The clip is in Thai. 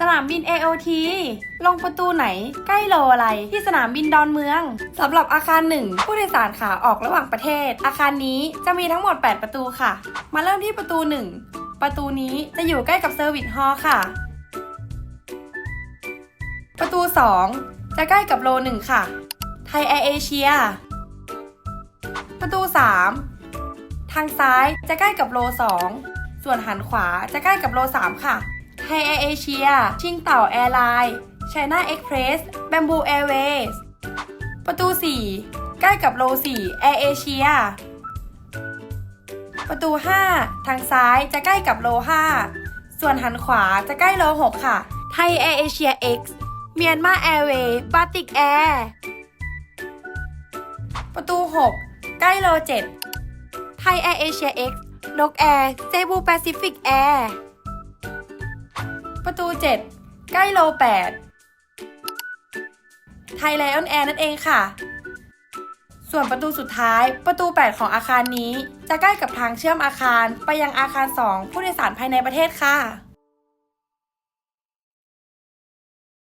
สนามบิน AOT ลงประตูไหน ใกล้โลอะไรที่สนามบินดอนเมืองสำหรับอาคาร 1 ผู้โดยสารขาออกระหว่างประเทศ อาคารนี้จะมีทั้งหมด 8 ประตูค่ะ มาเริ่มที่ประตู 1 ประตูนี้จะอยู่ใกล้กับเซอร์วิสฮอลล์ค่ะ ประตู 2 จะใกล้กับโล 1 ค่ะ ไทยแอร์เอเชีย ประตู 3 ทางซ้ายจะใกล้กับโล 2 ส่วนหันขวาจะใกล้กับโล 3 ค่ะ ไทยแอร์เอเชีย ชิงเต่าแอร์ไลน์ China Express Bamboo Airways ประตู 4 ใกล้กับโล4 Air Asia ประตู 5 ทางซ้ายจะใกล้กับโล 5 ส่วนหันขวาจะใกล้โล 6 ค่ะ ไทยแอร์เอเชีย X เมียนมาแอร์เวย์บาติกแอร์ประตู 6 ใกล้โล 7 ไทยแอร์เอเชีย X นกแอร์เซบูแปซิฟิกแอร์ ตู 7 ใกล้โล 8 ไทยไลออนแอร์นั่นเองค่ะ ส่วนประตูสุดท้ายประตู 8 ของอาคารนี้ จะใกล้กับทางเชื่อมอาคารไปยังอาคาร 2 ผู้โดยสารภายในประเทศค่ะ